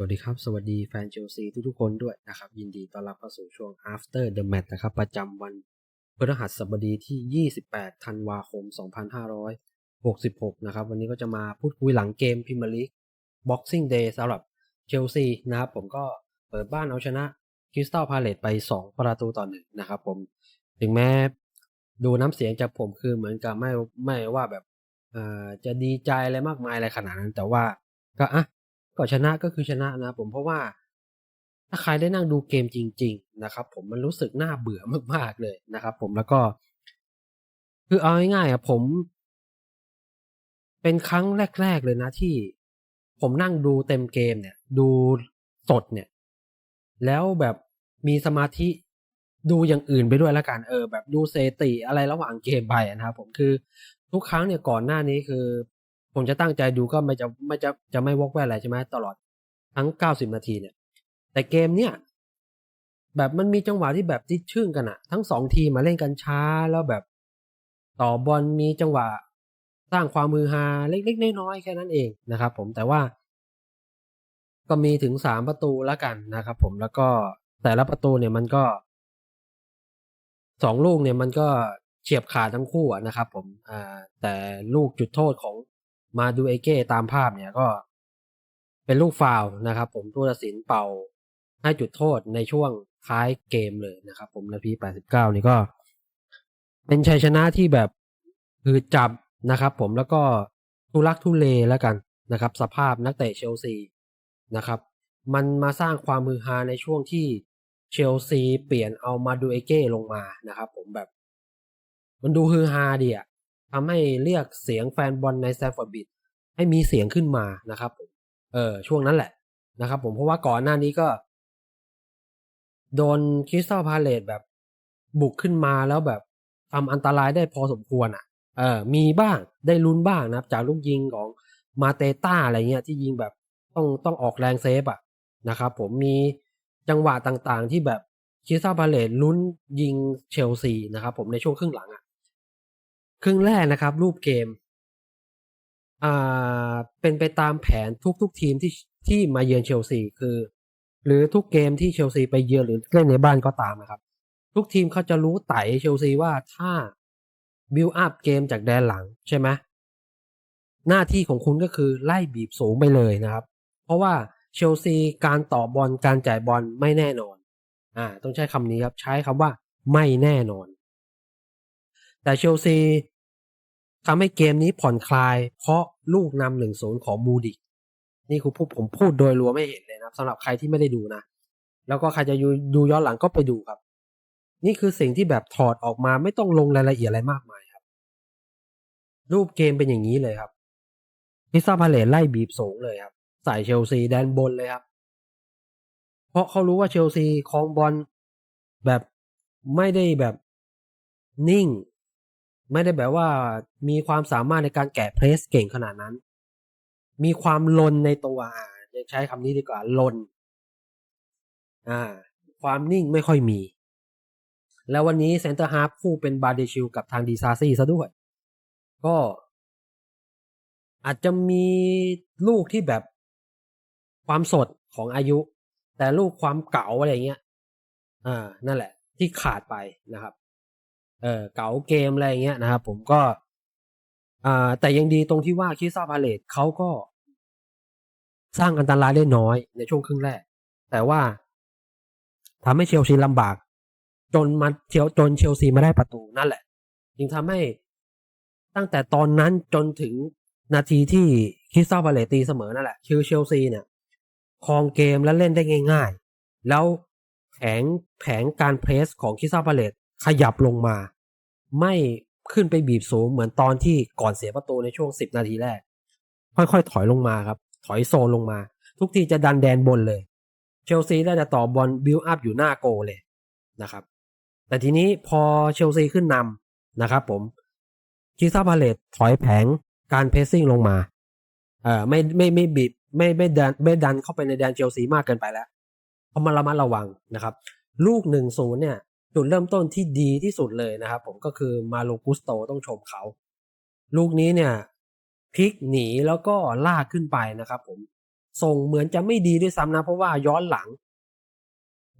สวัสดีครับ สวัสดีแฟนเชลซีทุกๆคนด้วยนะครับ ยินดีต้อนรับเข้าสู่ช่วง after the match นะครับ ประจำวันพฤหัสบดีที่ 28 ธันวาคม 2566 นะครับ วันนี้ก็จะมาพูดคุยหลังเกมพิม e ร์ลีก Boxing Day สำหรับเชลซีนะครับ ผมก็เปิดบ้านเอาชนะคริสตัลพาเลตไป 2 ประตูต่อหนึ่งนะครับผม ถึงแม้ดูน้ำเสียงจากผมคือเหมือนกับไม่ไม่ว่าแบบจะดีใจอะไรมากมายอะไรขนาดนั้น แต่ว่าก็อะ ก็ชนะก็คือชนะนะผมเพราะว่า ถ้าใครได้นั่งดูเกมจริง ๆ นะครับ ผมมันรู้สึกน่าเบื่อมากๆเลยนะครับ ผมแล้วก็ คือเอาง่ายๆอะผม เป็นครั้งแรก ๆ เลยนะที่ ผมนั่งดูเต็มเกมเนี่ย ดูสดเนี่ย แล้วแบบมีสมาธิดูอย่างอื่นไปด้วยแล้วกันเออ แบบดูเซติอะไรระหว่างเกมไปนะครับผมคือทุกครั้งเนี่ยก่อนหน้านี้คือ ผมจะตั้งใจดูก็ไม่จะไม่จะจะไม่วอกแวกอะไรใช่ไหมตลอดทั้ง 90 นาทีเนี่ย แต่เกมเนี่ย แบบมันมีจังหวะที่แบบติดชื่นกันอะทั้งสองทีมาเล่นกันช้าแล้วแบบ ต่อบอลมีจังหวะ สร้างความมือฮาเล็กๆน้อยๆแค่นั้นเองนะครับ ผมแต่ว่า ก็มีถึงสามประตูแล้วกันนะครับ ผมแล้วก็แต่ละประตูเนี่ยมันก็สองลูกเนี่ยมันก็เฉียบขาดทั้งคู่นะครับ ผมอ่าแต่ลูกจุดโทษของ มาดูเอเก้ตามภาพเนี่ยก็ เป็นลูกฟาวนะครับ ผมผู้ตัดสินเป่าให้จุดโทษในช่วงท้ายเกมเลยนะครับ ผมนาที89 นี่ก็ เป็นชัยชนะที่แบบคือจับนะครับ ผมแล้วก็ทุลักทุเลแล้วกันนะครับ สภาพนักเตะเชลซีนะครับ มันมาสร้างความมือฮาในช่วงที่เชลซีเปลี่ยนเอามาดูเอเก้ลงมานะครับ ผมแบบ มันดูฮือฮาดีอะ ทำให้เรียกเสียงแฟนบอลในแซฟฟอร์ดบิดให้มีเสียงขึ้นมานะครับผมเออช่วงนั้นแหละนะครับผมเพราะว่าก่อนหน้านี้ก็ โดนคริสตัลพาเลตแบบบุกขึ้นมาแล้วแบบทำอันตรายได้พอสมควรอะ เออ มีบ้างได้ลุ้นบ้างนะครับ จากลูกยิงของมาเตต้าอะไรเงี้ยที่ยิงแบบต้องต้องออกแรงเซฟอะนะครับผมมีจังหวะต่างๆที่แบบคริสตัลพาเลตลุ้นยิงเชลซีนะครับผมในช่วงครึ่งหลังอะ ครึ่งแรกนะครับ รูปเกม อ่า เป็นไปตามแผนทุกๆทีมที่ที่มาเยือนเชลซีคือ หรือทุกเกมที่เชลซีไปเยือนหรือเล่นในบ้านก็ตามนะครับ ทุกทีมเขาจะรู้ไต่เชลซีว่าถ้าบิลอัพเกมจากแดนหลังใช่ไหมหน้าที่ของคุณก็คือไล่บีบสูงไปเลยนะครับ เพราะว่าเชลซีการต่อบอลการจ่ายบอลไม่แน่นอน อ่า ต้องใช้คำนี้ครับ ใช้คำว่าไม่แน่นอน แต่เชลซีทำให้เกมนี้ผ่อนคลาย เพราะลูกนำหนึ่งศูนย์ของมูดิกนี่คือพูดผมพูดโดยรวมไม่เห็นเลยนะสำหรับใครที่ไม่ได้ดูนะ แล้วก็ใครจะดูย้อนหลังก็ไปดูครับ นี่คือสิ่งที่แบบถอดออกมาไม่ต้องลงรายละเอียดอะไรมากมายครับ รูปเกมเป็นอย่างนี้เลยครับพิซซ่าพาเลตไล่บีบสูงเลยครับ ใส่เชลซีแดนบนเลยครับ เพราะเขารู้ว่าเชลซีครองบอลแบบไม่ได้แบบนิ่ง ไม่ได้แบบว่ามีความสามารถในการแกะเพรสเก่งขนาดนั้น มีความลนในตัวอ่าจะใช้คำนี้ดีกว่าลน อ่า ความนิ่งไม่ค่อยมี แล้ววันนี้เซนเตอร์ฮาร์ฟคู่เป็นบาเดชิลกับทางดีซาซี่ซะด้วย ก็ อาจจะมีลูกที่แบบความสดของอายุ แต่ลูกความเก่าอะไรเงี้ย อ่า นั่นแหละ ที่ขาดไปนะครับ เออเก๋าเกมอะไรเงี้ยนะครับผมก็ อ่า แต่ยังดีตรงที่ว่าคิซ่าพาเลตเขาก็ สร้างอันตรายได้น้อยในช่วงครึ่งแรก แต่ว่าทำให้เชลซีลำบาก จนมาเชลจนเชลซีมาได้ประตูนั่นแหละจึงทำให้ตั้งแต่ตอนนั้นจนถึงนาทีที่คิสตัลพาเลตตีเสมอนั่นแหละคือเชลซีเนี่ยครองเกมและเล่นได้ง่าย ๆ แล้วแผงแผงการเพรสของคิสตัลพาเลต ขยับลงมา ไม่ขึ้นไปบีบสูงเหมือนตอนที่ก่อนเสียประตูในช่วง 10 นาทีแรก ค่อยๆ ถอยลงมาครับ ถอยโซนลงมา ทุกทีจะดันแดนบนเลย เชลซีได้จะต่อบอลบิลอัพอยู่หน้าโกเลยนะครับ แต่ทีนี้พอเชลซีขึ้นนำนะครับผมคิซาพาเลตถอยแผงการเพสซิ่งลงมาเอ่อไม่ไม่ไม่บีบไม่ไม่ดันไม่ดันเข้าไปในแดนเชลซีมากเกินไปแล้วเพราะมันระมัดระวังนะครับ ลูกหนึ่งศูนย์เนี่ย จุดเริ่มต้นที่ดีที่สุดเลยนะครับผมก็คือมาโลกุสโตต้องชมเขา ลูกนี้เนี่ยพลิกหนีแล้วก็ลากขึ้นไปนะครับผมส่งเหมือนจะไม่ดีด้วยซ้ำนะ เพราะว่าย้อนหลัง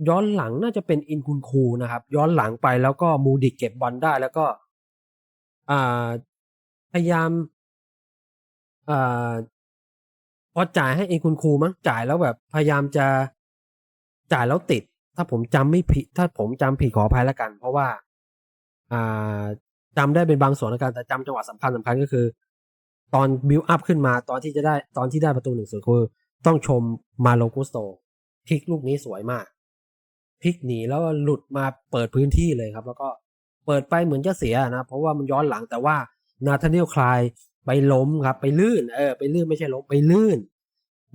ย้อนหลังน่าจะเป็นอินคุณคูนะครับ ย้อนหลังไปแล้วก็มูดิกเก็บบอลได้แล้วก็พยายามอ่าพอจ่ายให้เองคุณครูมั้งจ่ายแล้วแบบพยายามจะจ่ายแล้วติด ถ้าผมจำไม่ผิด ถ้าผมจำผิดขออภัยแล้วกัน เพราะว่า อ่าจำได้เป็นบางส่วนแล้วกันแต่จำจังหวะสำคัญสำคัญก็คือ ตอนบิวอัพขึ้นมาตอนที่จะได้ตอนที่ได้ประตูหนึ่งศูนคือ ต้องชมมาโลกุสโตพลิกลูกนี้สวยมากพลิกหนีแล้วหลุดมาเปิดพื้นที่เลยครับ แล้วก็เปิดไปเหมือนจะเสียนะ เพราะว่ามันย้อนหลังแต่ว่านาธานิลคลายไปล้มครับ ไปลื่น เออ ไปลื่นไม่ใช่ล้มไปลื่น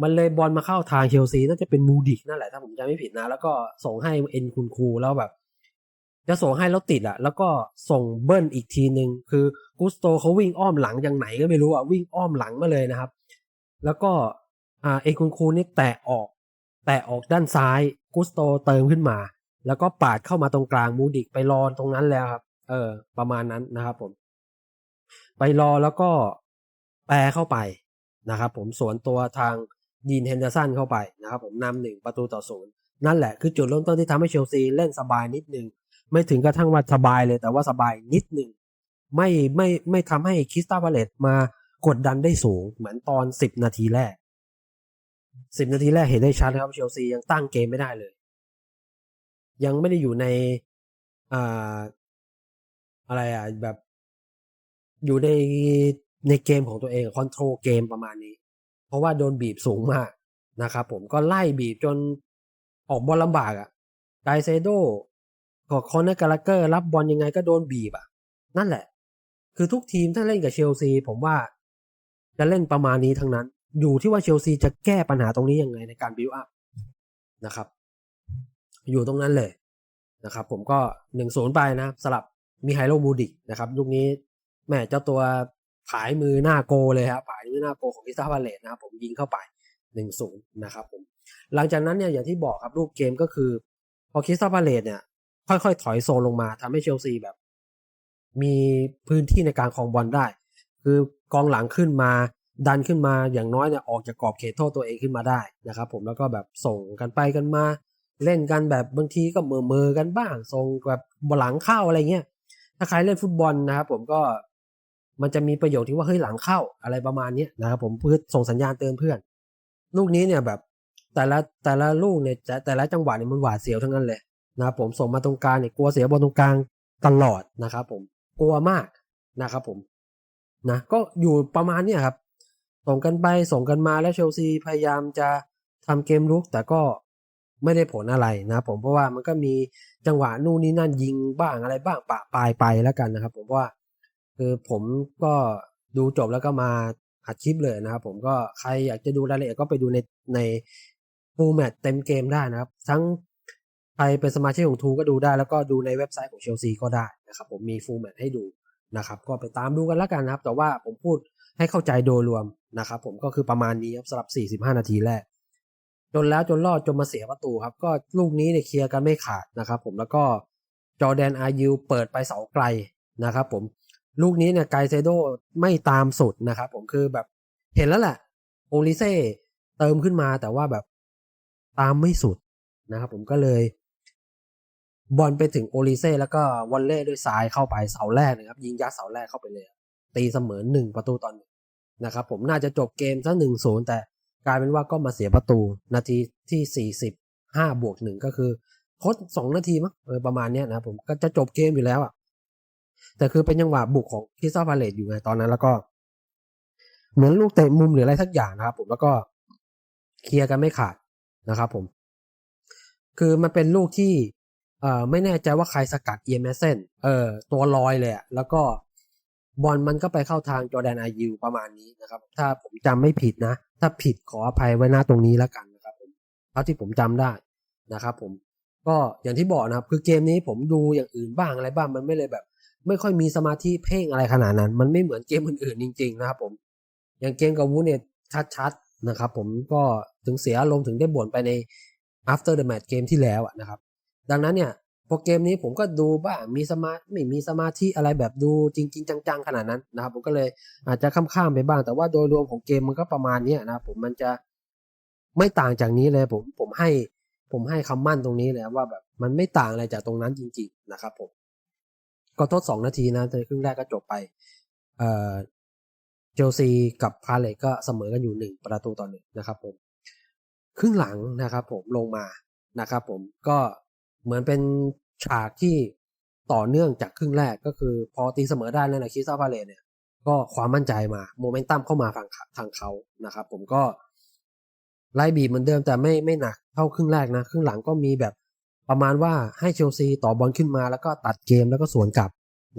มันเลยบอลมาเข้าทางเชลซีน่าจะเป็นมูดิกนั่นแหละถ้าผมจำไม่ผิดนะ แล้วก็ส่งให้เอ็นคุณครูแล้วแบบจะส่งให้แล้วติดอะแล้วก็ส่งเบิ้ลอีกทีหนึ่งคือกุสโตเขาวิ่งอ้อมหลังอย่างไหนก็ไม่รู้อะวิ่งอ้อมหลังมาเลยนะครับ แล้วก็อ่าเอ็นคุณครูนี่แตะออก แตะออกด้านซ้ายกุสโตเติมขึ้นมา แล้วก็ปาดเข้ามาตรงกลางมูดิกไปรอตรงนั้นแล้วครับ เออ ประมาณนั้นนะครับผม ไปรอแล้วก็แปรเข้าไปนะครับผมสวนตัวทาง ยีนเฮนเดอร์สันเข้าไปนะครับผมนำหนึ่งประตูต่อศูนย์นั่นแหละคือจุดเริ่มต้นที่ทำให้เชลซีเล่นสบายนิดนึง ไม่ถึงกระทั่งว่าสบายเลยแต่ว่าสบายนิดนึง ไม่ไม่ไม่ทำให้คริสตัลพาเลตมากดดันได้สูงเหมือนตอนสิบนาทีแรกสิบนาทีแรกเห็นได้ชัดนะครับเชลซียังตั้งเกมไม่ได้เลย ยังไม่ได้อยู่ในอ่าอะไรอะแบบ อยู่ในในเกมของตัวเองคอนโทรลเกมประมาณนี้ ราะว่าโดนบีบสูงมากนะครับผมก็ไล่บีบจนออกบอลลำบากอะ่ะไกเซโดก็คอนเนอร์กาลเกอร์รับบอลยังไงก็โดนบีบอะ่ะ นั่นแหละ คือทุกทีมถ้าเล่นกับเชลซี ผมว่า จะเล่นประมาณนี้ทั้งนั้น อยู่ที่ว่าเชลซีจะแก้ปัญหาตรงนี้ยังไงในการบิวอัพนะครับ อยู่ตรงนั้นเลยนะครับ ผมก็หนึ่งศูนย์ไปนะสลับมีไฮโลมูดิกนะครับลูกนี้แม่เจ้าตัว ผายมือหน้าโกเลยครับผายมือหน้าโกของพิซซ่าพาเลตนะครับผมยิงเข้าไปหนึ่งศูนย์นะครับผมหลังจากนั้นเนี่ยอย่างที่บอกครับรูปเกมก็คือ พอคริสตัลพาเลตเนี่ย ค่อยๆ ถอยโซนลงมาทำให้เชลซีแบบ มีพื้นที่ในการครองบอลได้ คือกองหลังขึ้นมา ดันขึ้นมาอย่างน้อยเนี่ยออกจากกรอบเขตโทษตัวเองขึ้นมาได้นะครับผมแล้วก็แบบส่งกันไปกันมา เล่นกันแบบบางทีก็เมือเมอๆกันบ้างส่งแบบหลังเข้าอะไรเงี้ยถ้าใครเล่นฟุตบอลนะครับผมก็ มันจะมีประโยชน์ที่ว่าเฮ้ยหลังเข้าอะไรประมาณนี้นะครับผมเพื่อส่งสัญญาณเตือนเพื่อน ลูกนี้เนี่ยแบบแต่ละแต่ละลูกเนี่ยจะแต่ละจังหวะเนี่ยมันหวาดเสียวทั้งนั้นเลยนะครับผมส่งมาตรงกลางเนี่ยกลัวเสียบอลตรงกลางตลอดนะครับผมกลัวมากนะครับผมนะก็อยู่ประมาณเนี้ยครับ ส่งกันไปส่งกันมาแล้วเชลซีพยายามจะทำเกมลุกแต่ก็ไม่ได้ผลอะไรนะผมเพราะว่ามันก็มีจังหวะนู่นนี่นั่นยิงบ้างอะไรบ้างปะปลายไปแล้วกันนะครับ ผมว่า คือผมก็ดูจบแล้วก็มาอัดคลิปเลยนะครับ ผมก็ใครอยากจะดูรายละเอียดก็ไปดูในในฟูลแมตเต็มเกมได้นะครับ ทั้งใครเป็นสมาชิกของทูก็ดูได้ แล้วก็ดูในเว็บไซต์ของเชลซีก็ได้นะครับ ผมมีฟูลแมตให้ดูนะครับ ก็ไปตามดูกันแล้วกันนะครับ แต่ว่าผมพูดให้เข้าใจโดยรวมนะครับ ผมก็คือประมาณนี้ครับสำหรับ 45 นาทีแรก จนแล้วจนรอดจนมาเสียประตูครับ ก็ลูกนี้เนี่ยเคลียร์กันไม่ขาดนะครับ ผมแล้วก็จอแดนอายูเปิดไปเสาไกลนะครับ ผม ลูกนี้เนี่ยไกเซโดไม่ตามสุดนะครับผมคือแบบเห็นแล้วแหละโอลิเซ่เติมขึ้นมาแต่ว่าแบบตามไม่สุดนะครับผมก็เลยบอลไปถึงโอลิเซ่แล้วก็วอลเล่ด้วยซ้ายเข้าไปเสาแรกนะครับ ยิงยัดเสาแรกเข้าไปเลย ตีเสมอหนึ่งประตูตอนหนึ่งนะครับผมน่าจะจบเกมซะหนึ่งศูนย์แต่กลายเป็นว่าก็มาเสียประตู นาทีที่สี่สิบห้าบวกหนึ่งก็คือทดสองนาทีมั้งเออประมาณเนี้ยนะผมก็จะจบเกมอยู่แล้วอะ แต่คือเป็นจังหวะบุกของคริสตัลพาเลตอยู่ไงตอนนั้น แล้วก็ เหมือนลูกเตะมุมหรืออะไรสักอย่างนะครับ ผมแล้วก็เคลียร์กันไม่ขาดนะครับ ผม คือมันเป็นลูกที่เอ่อไม่แน่ใจว่าใครสกัดเอียมเซนเอ่อตัวลอยเลยอะแล้วก็บอลมันก็ไปเข้าทางจอแดนอายูประมาณนี้นะครับ ถ้าผมจำไม่ผิดนะ ถ้าผิดขออภัยไว้หน้าตรงนี้แล้วกันนะครับผมเท่าที่ผมจำได้นะครับ ผม ก็อย่างที่บอกนะครับ คือเกมนี้ผมดูอย่างอื่นบ้างอะไรบ้างมันไม่เลยแบบ ไม่ค่อยมีสมาธิเพ่งอะไรขนาดนั้น มันไม่เหมือนเกมอื่นๆจริง ๆ นะครับผม อย่างเกมกับวูเนี่ยชัดๆนะครับ ผมก็ถึงเสียอารมณ์ถึงได้บ่นไปใน after the match เกมที่แล้วนะครับ ดังนั้นเนี่ยพอเกมนี้ผมก็ดูบ้างมีสมาไม่มีสมาธิอะไรแบบดูจริง ๆ จัง ๆ ขนาดนั้นนะครับ ผมก็เลยอาจจะข้ามๆไปบ้าง แต่ว่าโดยรวมของเกมมันก็ประมาณนี้นะครับผมมันจะไม่ต่างจากนี้เลยผมผมให้ผมให้คำมั่นตรงนี้เลยว่าแบบมันไม่ต่างอะไรจากตรงนั้นจริง ๆ นะครับผม ก็ทดสองนาทีนะในครึ่งแรกก็จบไปเอ่อเชลซีกับพาเลตก็เสมอกันอยู่หนึ่งประตูต่อหนึ่งนะครับผมครึ่งหลังนะครับผมลงมานะครับผมก็เหมือนเป็นฉากที่ต่อเนื่องจากครึ่งแรกก็คือพอตีเสมอได้แล้วนะคิสซาพาเลตเนี่ยก็ความมั่นใจมาโมเมนตัมเข้ามาฝั่งทางเขานะครับผมก็ไล่บีบเหมือนเดิมแต่ไม่ไม่หนักเท่าครึ่งแรกนะครึ่งหลังก็มีแบบ ประมาณว่าให้เชลซีต่อบอลขึ้นมาแล้วก็ตัดเกมแล้วก็สวนกลับ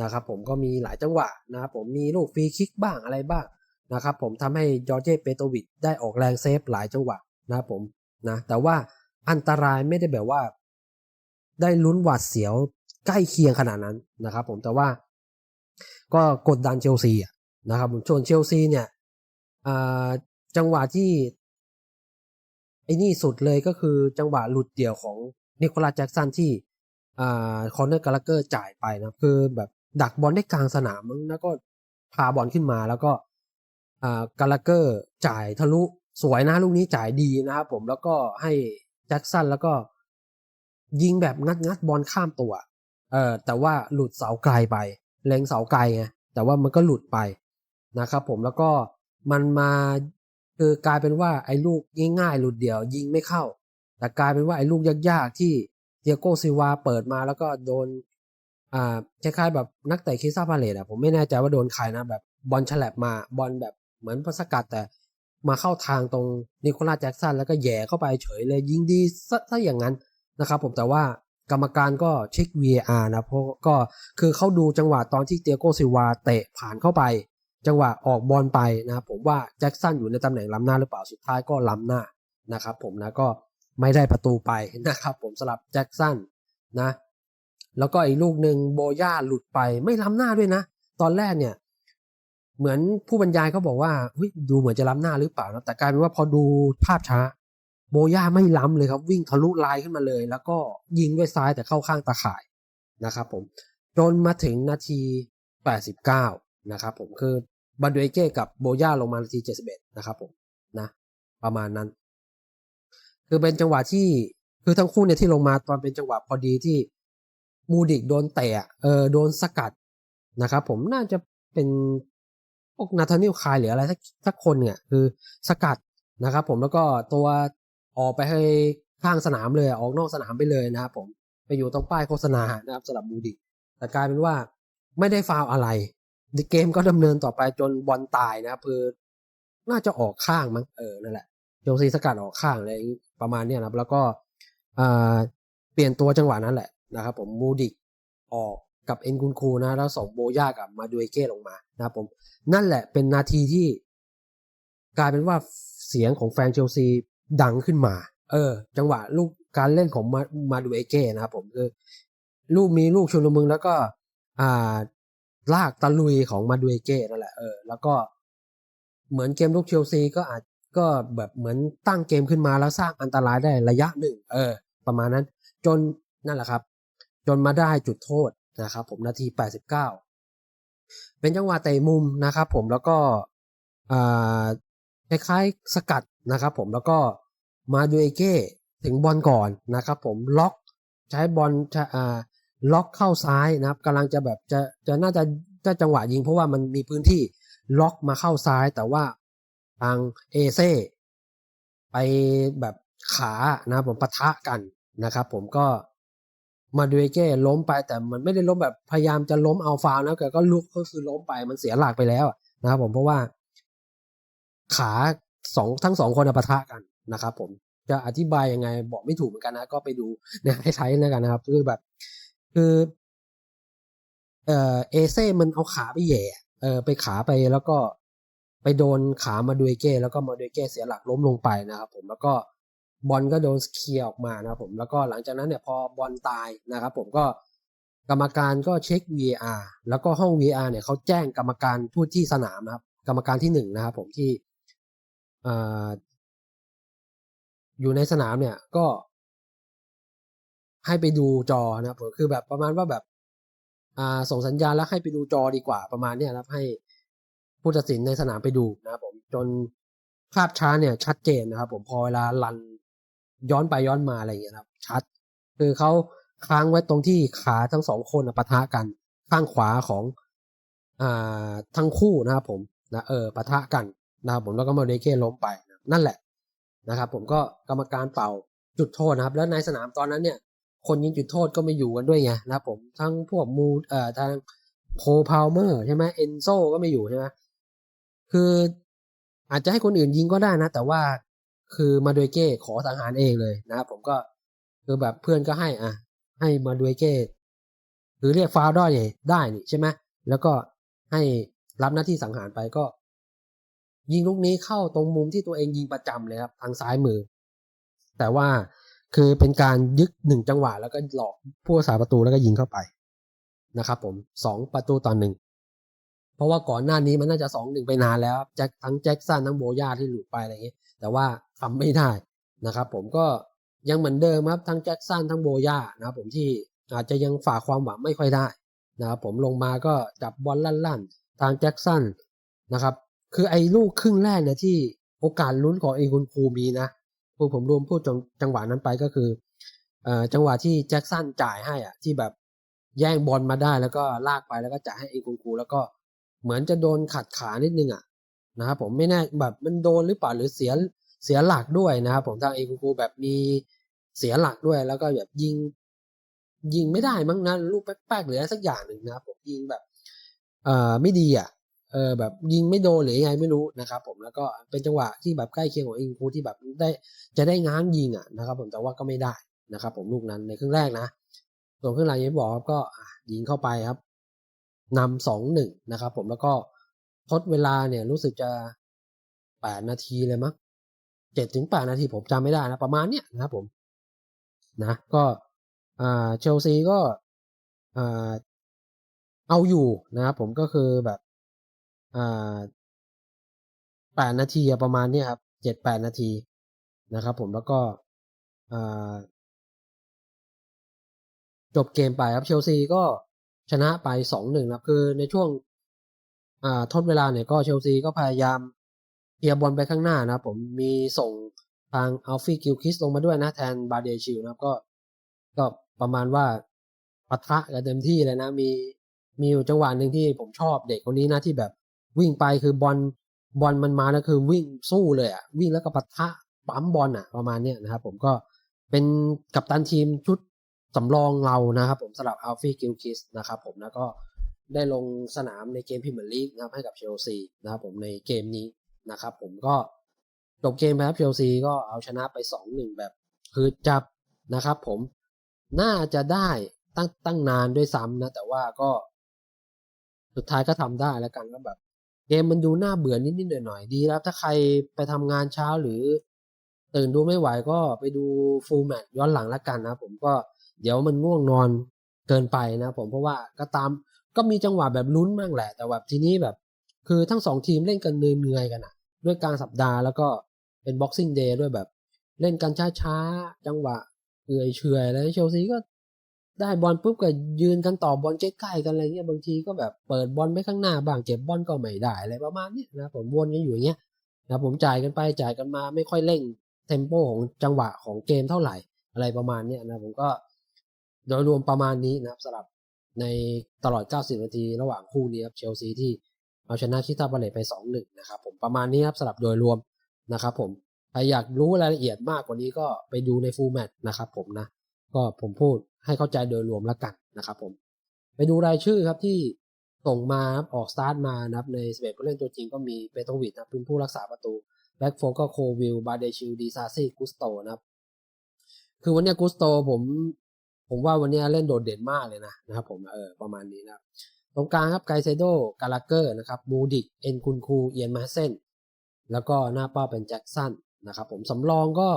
นะครับผมก็มีหลายจังหวะนะครับผมมีลูกฟรีคิกบ้างอะไรบ้างนะครับผมทำให้จอร์เจเปโตวิดได้ออกแรงเซฟหลายจังหวะนะครับผมนะแต่ว่าอันตรายไม่ได้แบบว่า ได้ลุ้นหวาดเสียวใกล้เคียงขนาดนั้นนะครับผมแต่ว่าก็กดดันเชลซีนะครับผมชนเชลซีเนี่ยจังหวะที่ไอ้นี่สุดเลยก็คือจังหวะหลุดเดี่ยวของ นิโคลัสแจ็กสันที่อ่าคอนเนอร์กาลเกอร์จ่ายไปนะคือแบบดักบอลได้กลางสนามแล้วก็พาบอลขึ้นมาแล้วก็อ่ากาลเกอร์จ่ายทะลุสวยนะลูกนี้จ่ายดีนะครับผมแล้วก็ให้แจ็กสันแล้วก็ ยิงแบบงัดงัดบอลข้ามตัว เออแต่ว่าหลุดเสาไกลไปเล็งเสาไกลไงแต่ว่ามันก็หลุดไปนะครับผมแล้วก็มันมาคือกลายเป็นว่าไอ้ลูกง่ายๆหลุดเดี่ยว ยิงไม่เข้า แต่กลายเป็นว่าไอ้ลูกยากๆที่เดียโกซิวาเปิดมาแล้วก็โดน อ่าคล้ายๆแบบนักเตะคิซ่าพาเลตอะผมไม่แน่ใจว่าโดนใครนะ แบบบอลฉลับมาบอลแบบเหมือนพสกัดแต่มาเข้าทางตรงนิโคลัสแจ็กสันแล้วก็แย่เข้าไปเฉยเลยยิงดีซะอย่างนั้นนะครับผมแต่ว่ากรรมการก็เช็ค VAR นะเพราะก็คือเขาดูจังหวะตอนที่เตียโกซิวาเตะผ่านเข้าไป จังหวะออกบอลไปนะผมว่าแจ็คสันอยู่ในตำแหน่งล้ำหน้าหรือเปล่าสุดท้ายก็ล้ำหน้านะครับผมนะก็ ไม่ได้ประตูไปนะครับผมสลับแจ็คสันนะแล้วก็อีกลูกหนึ่งโบย่าหลุดไปไม่ล้ำหน้าด้วยนะ ตอนแรกเนี่ย เหมือนผู้บรรยายเขาบอกว่าดูเหมือนจะล้ำหน้าหรือเปล่านะแต่กลายเป็นว่าพอดูภาพช้า โบย่าไม่ล้ำเลยครับ วิ่งทะลุลายขึ้นมาเลย แล้วก็ยิงด้วยซ้ายแต่เข้าข้างตาข่ายนะครับผมจนมาถึงนาที 89 นะครับผมคือบันเดเก้กับโบย่าลงมานาที 71 นะครับผมนะประมาณนั้น คือเป็นจังหวะที่คือทั้งคู่เนี่ยที่ลงมาตอนเป็นจังหวะพอดีที่มูดิกโดนเตะเออโดนสกัดนะครับผมน่าจะเป็นพวกนาธานิลคายหรืออะไรสักสักคนเนี่ยคือสกัดนะครับผมแล้วก็ตัวออกไปให้ข้างสนามเลยออกนอกสนามไปเลยนะครับผมไปอยู่ตรงป้ายโฆษณานะครับสำหรับบูดิกแต่กลายเป็นว่าไม่ได้ฟาวอะไรเกมก็ดำเนินต่อไปจนบอลตายนะครับคือน่าจะออกข้างมั้งเออนั่นแหละ โยซีสกัดออกข้างอะไรประมาณเนี้นะครับ แล้วก็เปลี่ยนตัวจังหวะนั้นแหละนะครับผมมูดิกออกกับเอ็นกุนคูนะ แล้วส่งโบย่ากับมาดูเอเก้ลงมานะครับผมนั่นแหละเป็นนาทีที่ กลายเป็นว่าเสียงของแฟนเชลซีดังขึ้นมา เออ จังหวะลูกการเล่นของมามาดูเอเก้นะครับผมคือลูกมีลูกชนลมึงแล้วก็ อ่า ลากตะลุยของมาดูเอเก้นั่นแหละเออแล้วก็เหมือนเกมลูกเชลซีก็อาจ ก็แบบเหมือนตั้งเกมขึ้นมาแล้วสร้างอันตรายได้ระยะหนึ่ง เออ ประมาณนั้น จนนั่นแหละครับ จนมาได้จุดโทษนะครับผมนาที 89 เป็นจังหวะเตะมุมนะครับผมแล้วก็อ่าคล้ายๆสกัดนะครับผมแล้วก็มาดูเอเก้ถึงบอลก่อนนะครับผมล็อกใช้บอลล็อกเข้าซ้ายนะครับกำลังจะแบบจะจะน่าจะจะจังหวะยิงเพราะว่ามันมีพื้นที่ล็อกมาเข้าซ้ายแต่ว่า ทางเอเซ่ไปแบบขานะผมปะทะกันนะครับ ผมก็มาดูเอเก้ล้มไปแต่มันไม่ได้ล้มแบบพยายามจะล้มเอาฟาวนะแต่ก็ลุกก็คือล้มไปมันเสียหลักไปแล้วนะครับผมเพราะว่า ขาสองทั้งสองคนปะทะกันนะครับ ผมจะอธิบายยังไง บอกไม่ถูกเหมือนกันนะ ก็ไปดูในให้ใช้แล้วกันนะครับ คือแบบ คือ เออเอเซ่มันเอาขาไปแย่เออไปขาไปแล้วก็ ไปโดนขามาดูเก้แล้วก็มาดูเก้เสียหลักล้มลงไปนะครับผมแล้วก็บอลก็โดนเคลียร์ออกมานะครับผมแล้วก็หลังจากนั้นเนี่ยพอบอลตายนะครับผมก็กรรมการก็เช็ค VR แล้วก็ห้อง VR เนี่ยเขาแจ้งกรรมการผู้ที่สนามนะครับ กรรมการที่หนึ่งนะครับผมที่อยู่ในสนามเนี่ยก็ ให้ไปดูจอนะครับคือแบบประมาณว่าแบบอ่าส่งสัญญาณแล้วให้ไปดูจอดีกว่าประมาณเนี้ยครับให้ ผู้ตัดสินในสนามไปดูนะครับผมจนภาพช้าเนี่ยชัดเจนนะครับ ผมพอเวลารันย้อนไปย้อนมาอะไรอย่างเงี้ยครับ ชัด คือเขาค้างไว้ตรงที่ขาทั้งสองคนปะทะกันข้างขวาของอ่าทั้งคู่นะครับผมนะเออปะทะกันนะครับผมแล้วก็มาเดเก้ล้มไปนะนั่นแหละนะครับ ผมก็กรรมการเป่าจุดโทษนะครับ แล้วในสนามตอนนั้นเนี่ย คนยิงจุดโทษก็ไม่อยู่กันด้วยไงนะครับผมทั้งพวกมูเอ่อทางโพพาวเมอร์ใช่ไหมเอนโซก็ไม่อยู่ใช่ไหม คืออาจจะให้คนอื่นยิงก็ได้นะ แต่ว่าคือมาดวยเก้ขอสังหารเองเลยนะครับผมก็คือแบบเพื่อนก็ให้อะ ให้มาดวยเก้หรือเรียกฟาวล์ได้นี่ได้นี่ใช่ไหมแล้วก็ให้รับหน้าที่สังหารไปก็ ยิงลูกนี้เข้าตรงมุมที่ตัวเองยิงประจำเลยครับ ทางซ้ายมือ แต่ว่าคือเป็นการยึกหนึ่งจังหวะแล้วก็หลอกผู้รักษาประตูแล้วก็ยิงเข้าไปนะครับผมสองประตูต่อหนึ่ง เพราะว่าก่อนหน้านี้มันน่าจะสองหนึ่งไปนานแล้วแจ็คทั้งแจ็คสันทั้งโบยาที่หลุดไปอะไรอย่างเงี้ยแต่ว่าทำไม่ได้นะครับ ผมก็ยังเหมือนเดิมครับทั้งแจ็คสันทั้งโบยานะครับผมที่อาจจะยังฝากความหวังไม่ค่อยได้นะครับผมลงมาก็จับบอลลั่นๆ ทางแจ็คสันนะครับคือไอ้ลูกครึ่งแรกเนี่ยที่โอกาสลุ้นของเองคุณครูมีนะพูดผมรวมพูดจังจังหวะนั้นไปก็คือเอ่อจังหวะที่แจ็คสันจ่ายให้อะที่แบบแย่งบอลมาได้แล้วก็ลากไปแล้วก็จ่ายให้เองคุณครูแล้วก็ เหมือนจะโดนขัดขานิดนึงอะนะครับผมไม่แน่แบบมันโดนหรือเปล่าหรือเสียเสียหลักด้วยนะครับผมทางเองคุณครูแบบมีเสียหลักด้วยแล้วก็แบบยิง ยิงไม่ได้มั้งนะลูกแป๊กๆหรืออะไรสักอย่างหนึ่งนะครับผมยิงแบบเอ่อไม่ดีอะเออแบบยิงไม่โดนหรือยังไงไม่รู้นะครับผมแล้วก็เป็นจังหวะที่แบบใกล้เคียงของเอิงคูที่แบบได้จะได้ง้างยิงอะนะครับ ผมแต่ว่าก็ไม่ได้นะครับ ผมลูกนั้นในครึ่งแรกนะส่วนครึ่งหลังอยังที่บอกครับก็ยิงเข้าไปครับ นำสองหนึ่งนะครับ ผมแล้วก็ทดเวลาเนี่ยรู้สึกจะแปดนาทีเลยมั้งเจ็ดถึงแปดนาทีผมจำไม่ได้นะ ประมาณเนี้ยนะครับผมนะ ก็อ่าเชลซีก็อ่าเอาอยู่นะครับผมก็คือแบบอ่าแปดนาทีประมาณเนี้ยครับเจ็ดแปดนาทีนะครับผมแล้วก็อ่าจบเกมไปครับเชลซีก็ ชนะไปสองหนึ่งครับคือในช่วงอ่าทดเวลาเนี่ยก็เชลซีก็พยายามเคลียบอลไปข้างหน้านะผมมีส่งทางอัลฟี่กิลคิสลงมาด้วยนะแทนบาเดชิลนะครับก็ก็ประมาณว่าปะทะกันเต็มที่เลยนะ มีมีอยู่จังหวะหนึ่งที่ผมชอบเด็กคนนี้นะที่แบบวิ่งไปคือบอลบอลมันมาแล้วคือวิ่งสู้เลยอะวิ่งแล้วก็ปะทะปั๊มบอลอะประมาณเนี้ยนะครับผมก็เป็นกัปตันทีมชุด สำรองเรานะครับผมสำหรับอัลฟี่กิลคิสนะครับผมแล้วก็ได้ลงสนามในเกมพรีเมียร์ลีกนะครับให้กับเชลซีนะครับผมในเกมนี้นะครับผมก็จบเกมไปครับเชลซีก็เอาชนะไปสองหนึ่งแบบคือจับนะครับผมน่าจะได้ตั้งตั้งนานด้วยซ้ำนะ แต่ว่าก็สุดท้ายก็ทำได้แล้วกันก็แบบ เกมมันดูน่าเบื่อนิดๆหน่อยๆดีแล้วถ้าใครไปทำงานเช้าหรือ ตื่นดูไม่ไหวก็ไปดูฟูลแมตย้อนหลังแล้วกันนะผมก็ เดี๋ยวมันง่วงนอนเกินไปนะผมเพราะว่าก็ตามก็มีจังหวะแบบลุ้นมั่งแหละ แต่แบบทีนี้แบบ คือทั้งสองทีมเล่นกันเหนื่อยๆกันอะด้วยกลางสัปดาห์แล้วก็เป็นบ็อกซิ่งเดย์ด้วยแบบ เล่นกันช้าๆจังหวะเอื่อยเฉอยแล้วเชลซีก็ได้บอลปุ๊บก็ยืนกันต่อบอลใกล้ๆกันอะไรเงี้ยบางทีก็แบบเปิดบอลไปข้างหน้าบ้างเก็บบอลก็ไม่ได้อะไรประมาณนี้นะผมวนกันอยู่อย่างเงี้ยนะผมจ่ายกันไปจ่ายกันมาไม่ค่อยเร่งเทมโปของจังหวะของเกมเท่าไหร่อะไรประมาณนี้นะผมก็ โดยรวมประมาณนี้นะครับสำหรับในตลอด 90 นาที ระหว่างคู่นี้ครับเชลซีที่เอาชนะคิตาบาเลตไป 2-1 นะครับผมประมาณนี้ครับสำหรับโดยรวมนะครับผมใครอยากรู้รายละเอียดมากกว่านี้ก็ไปดูในฟูลแมตนะครับผมนะ ก็ผมพูดให้เข้าใจโดยรวมแล้วกันนะครับผม ไปดูรายชื่อครับที่ส่งมาออกสตาร์ทมานะครับในสเปนผู้เล่นตัวจริงก็มีเปโตวิดนะเป็นผู้รักษาประตูแบ็กโฟก็โควิลบาเดชิลดีซาซี่กุสโตนะครับ คือวันนี้กุสโตผม ผมว่าวันนี้เล่นโดดเด่นมากเลยนะนะครับผมเออประมาณนี้นะตรงกลางครับไกเซโดกาลาเกอร์นะครับมูดิกเอ็นคุนคูเอียนมาเซนแล้วก็หน้าเป้าเป็นแจ็คสันนะครับผมสำรองก็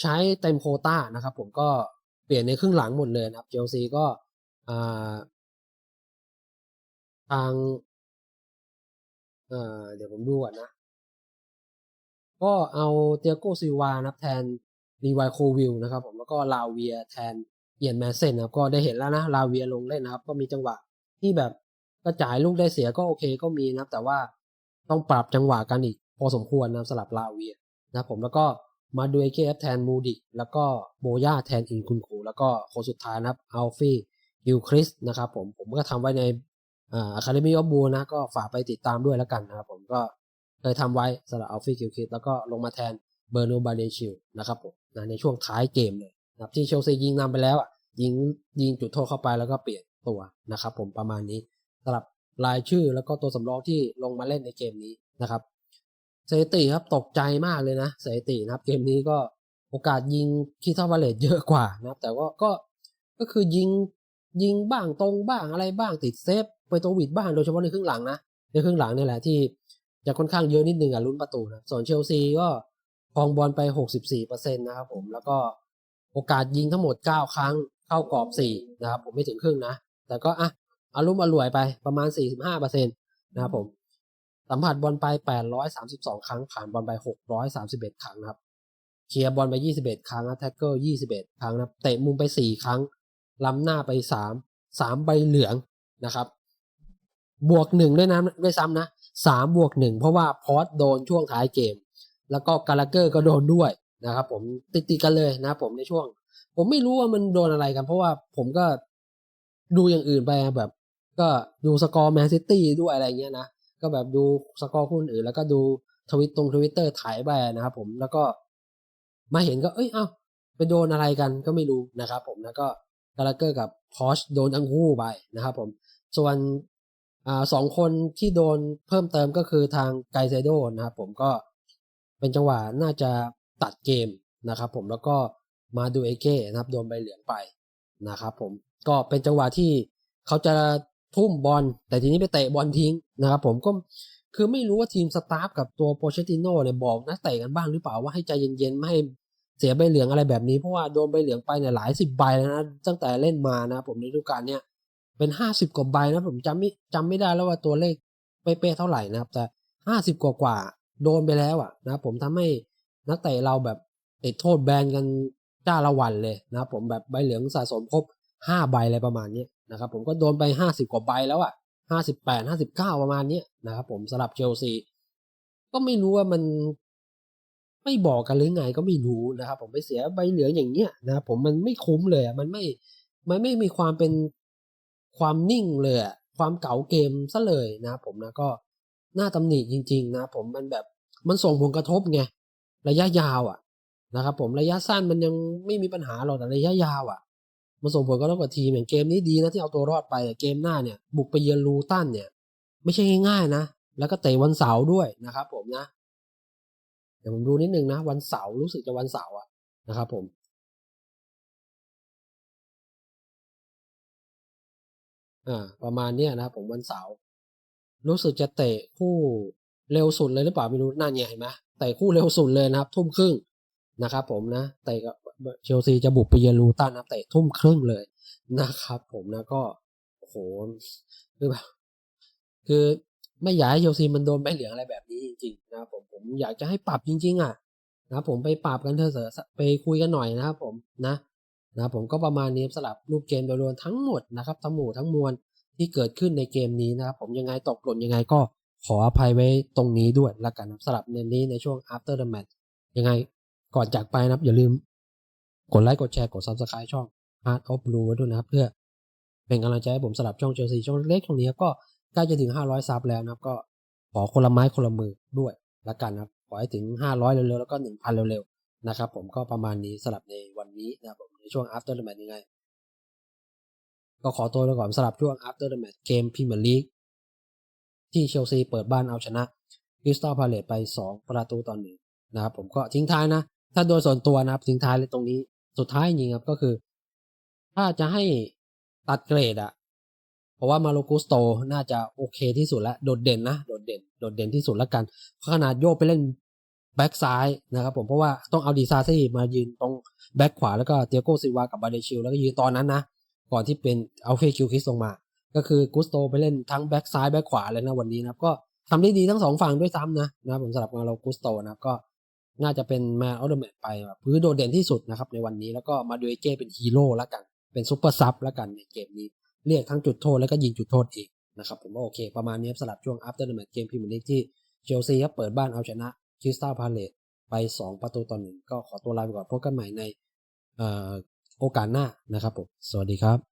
ใช้เต็มโคต้านะครับผมก็เปลี่ยนในครึ่งหลังหมดเลยนะครับเชลซีก็าทางเอ่อเดี๋ยวผมดูก่อนนะ ก็เอาเตียโกซิวานับแทน รีไวโควิลนะครับผมแล้วก็ลาเวียแทนเอียนแมสเซนนะครับก็ได้เห็นแล้วนะลาเวียลงเล่นนะครับ ก็มีจังหวะที่แบบกระจายลูกได้เสียก็โอเคก็มีนะครับ แต่ว่าต้องปรับจังหวะกันอีก พอสมควรนะสลับลาเวียนะผมแล้วก็มาดูเอเกฟแทนมูดิแล้วก็โบย่าแทนอินคุนคูแล้วก็คนสุดท้ายนะครับอัลฟี่ฮิลคริสนะครับผมผมก็ทำไว้ในอ่า Academy of Blue นะก็ฝากไปติดตามด้วยแล้วกันนะครับผมก็เคยทำไว้สำหรับอัลฟี่ฮิลคริสแล้วก็ลงมาแทนเบอร์นูบาเดชิลนะครับผม นะในช่วงท้ายเกมเลยนะครับที่เชลซียิงนำไปแล้วอะยิงยิงจุดโทษเข้าไปแล้วก็เปลี่ยนตัวนะครับผมประมาณนี้สำหรับรายชื่อแล้วก็ตัวสำรองที่ลงมาเล่นในเกมนี้นะครับสถิติครับตกใจมากเลยนะสถิตินะครับ เกมนี้ก็โอกาสยิงคิดเท่าบาเลตเยอะกว่านะครับ แต่ว่าก็ก็คือยิงยิงบ้างตรงบ้างอะไรบ้างติดเซฟไปตัววิดบ้างโดยเฉพาะในครึ่งหลังนะในครึ่งหลังนี่แหละที่จะค่อนข้างเยอะนิดนึงอะลุ้นประตูนะส่วนเชลซีก็ ครองบอลไป 64%นะครับผมแล้วก็โอกาสยิงทั้งหมด 9 ครั้งเข้ากรอบ 4 นะครับ ผมไม่ถึงครึ่งนะ แต่ก็อะอารุ่มอร่วยไปประมาณ 45%นะครับผมสัมผัสบอลไป 832 ครั้ง ผ่านบอลไป 631 ครั้งนะครับเคลียร์บอลไป 21 ครั้งนะแท็กเกอร์ 21 ครั้งนะเตะมุมไป 4 ครั้ง ล้ำหน้าไป 3 3 ใบเหลืองนะครับ บวกหนึ่งด้วยนะด้วยซ้ำนะสามบวกหนึ่งเพราะว่าพอสโดนช่วงท้ายเกม แล้วก็กาลาเกอร์ก็โดนด้วยนะครับผมติดติดๆกันเลยนะครับผมในช่วง ผมไม่รู้ว่ามันโดนอะไรกัน เพราะว่าผมก็ดูอย่างอื่นไปแบบ ก็ดูสกอร์แมนซิตี้ด้วยอะไรเงี้ยนะก็แบบดูสกอร์คู่อื่น แล้วก็ดูทวิตตรงทวิตเตอร์ถ่ายไปนะครับผมแล้วก็มาเห็นก็เอ้ยเอ้าไปโดนอะไรกันก็ไม่รู้นะครับผมแล้วก็กาลาเกอร์กับพอชโดนทั้งคู่ไปนะครับผมส่วนอ่าสองคนที่โดนเพิ่มเติมก็คือทางไกเซโดนะครับผมก็ เป็นจังหวะน่าจะตัดเกมนะครับ ผมแล้วก็มาดูเอเก้นะครับโดนใบเหลืองไปนะครับผมก็เป็นจังหวะที่เขาจะทุ่มบอลแต่ทีนี้ไปเตะบอลทิ้งนะครับ ผมก็คือไม่รู้ว่าทีมสตาฟกับตัวโปเชติโน่เนี่ยบอกนักเตะกันบ้างหรือเปล่าว่าให้ใจเย็นๆไม่ให้เสียใบเหลืองอะไรแบบนี้เพราะว่าโดนใบเหลืองไปเนี่ยหลายสิบใบแล้วนะตั้งแต่เล่นมานะผมในฤดูกาลเนี่ยเป็นห้าสิบกว่าใบนะผมจำไม่จำไม่ได้แล้วว่าตัวเลขเป๊ะๆเท่าไหร่นะครับ แต่ห้าสิบกว่ากว่า โดนไปแล้วอะนะผมทำให้นักเตะเราแบบติดโทษแบนกันจ้าละวันเลยนะผมแบบใบเหลืองสะสมครบห้าใบอะไรประมาณนี้นะครับผมก็โดนไปห้าสิบกว่าใบแล้วอะห้าสิบแปดห้าสิบเก้าประมาณนี้นะครับผมสำหรับเชลซีก็ไม่รู้ว่ามันไม่บอกกันหรือไงก็ไม่รู้นะครับผมไปเสียใบเหลืองอย่างเนี้ยนะผมมันไม่คุ้มเลยมันไม่มันไม่มีความเป็นความนิ่งเลยความเก๋าเกมซะเลยนะผมนะก็ น่าตำหนิจริง ๆ นะผมมันแบบมันส่งผลกระทบไงระยะยาวอะนะครับผมระยะสั้นมันยังไม่มีปัญหาหรอกแต่ระยะยาวอะ มันส่งผลกระทบกับทีมอย่างเกมนี้ดีนะที่เอาตัวรอดไปแต่เกมหน้าเนี่ย บุกไปเยือนลูตันเนี่ย ไม่ใช่ง่ายๆนะ แล้วก็เตะวันเสาร์ด้วยนะครับผมนะเดี๋ยวผมดูนิดนึงนะ วันเสาร์รู้สึกจะวันเสาร์อะนะครับผมอ่าประมาณเนี้ยนะครับผมวันเสาร์ รู้สึกจะเตะคู่เร็วสุดเลยหรือเปล่าไม่รู้น่าเนี่ยเห็นไหมเตะคู่เร็วสุดเลยนะครับ ทุ่มครึ่งนะครับผมนะเตะกับเชลซีจะบุกไปเยือนลูตันนะเตะทุ่มครึ่งเลยนะครับ ผมนะก็โอ้โหคือแบบคือไม่อยากให้เชลซีมันโดนใบเหลืองอะไรแบบนี้จริงๆนะครับผมผมอยากจะให้ปรับจริง ๆ อะนะผมไปปรับกันเถอะเถอะไปคุยกันหน่อยนะครับผมนะนะผมก็ประมาณนี้สำหรับรูปเกมโดยรวมทั้งหมดนะครับทั้งหมู่ทั้งมวล ที่เกิดขึ้นในเกมนี้นะครับผมยังไงตกหล่นยังไงก็ขออภัยไว้ตรงนี้ด้วยละกันสำหรับในนี้ในช่วง after the match ยังไงก่อนจากไปนะครับอย่าลืมกดไลค์กดแชร์กด subscribe ช่อง Art of Blue ไว้ด้วยนะครับเพื่อเป็นกำลังใจให้ผมสำหรับช่องเชลซีช่องเล็กๆตรงนี้ก็ใกล้จะถึง 500 ซับแล้วนะครับก็ขอคนละไม้คนละมือด้วยละกันนะครับขอให้ถึง 500 เร็วๆแล้วก็ 1,000 เร็วๆนะครับผมก็ประมาณนี้สำหรับในวันนี้นะครับผมในช่วง after the match ยังไง ก็ขอตัวไปก่อนสำหรับช่วง after the match เกมพรีเมียร์ลีกที่เชลซีเปิดบ้านเอาชนะคริสตัลพาเลตไป 2 ประตูต่อหนึ่งนะครับผมก็ทิ้งท้ายนะ ถ้าโดยส่วนตัวนะครับทิ้งท้ายเลยตรงนี้สุดท้ายจริงครับก็คือ ถ้าจะให้ตัดเกรดอะเพราะว่ามาโลกุสโตน่าจะโอเคที่สุดแล้วโดดเด่นนะโดดเด่นโดดเด่นที่สุดแล้วกันขนาดโยกไปเล่นแบ็กซ้ายนะครับผมเพราะว่าต้องเอาดีซาซี่มายืนตรงแบ็กขวาแล้วก็เตียโกซิวากับบาเดชิลแล้วก็ยืนตอนนั้นนะ ก่อนที่เป็นเอาเคคิวคิสลงมา ก็คือกุสโตไปเล่นทั้งแบ็กซ้ายแบ็กขวาเลยนะวันนี้นะก็ทำได้ดีทั้งสองฝั่งด้วยซ้ำนะนะผมสำหรับมาเรากุสโตนะก็น่าจะเป็นแมนออเดอร์แมนไปพื้นโดดเด่นที่สุดนะครับในวันนี้แล้วก็มาดูเอเจเป็นฮีโร่ละกัน เป็นซุปเปอร์ซับละกันในเกมนี้ เรียกทั้งจุดโทษแล้วก็ยิงจุดโทษเองนะครับผมว่าโอเค ประมาณนี้สำหรับช่วงอัปเดอร์แมนเกมพิมพ์ลิกที่เชลซีครับเปิดบ้านเอาชนะคริสตัลพาเลตไป 2 ประตูต่อหนึ่งก็ขอตัวลาไปก่อนพบกันใหม่ใน โอกาสหน้านะครับผมสวัสดีครับ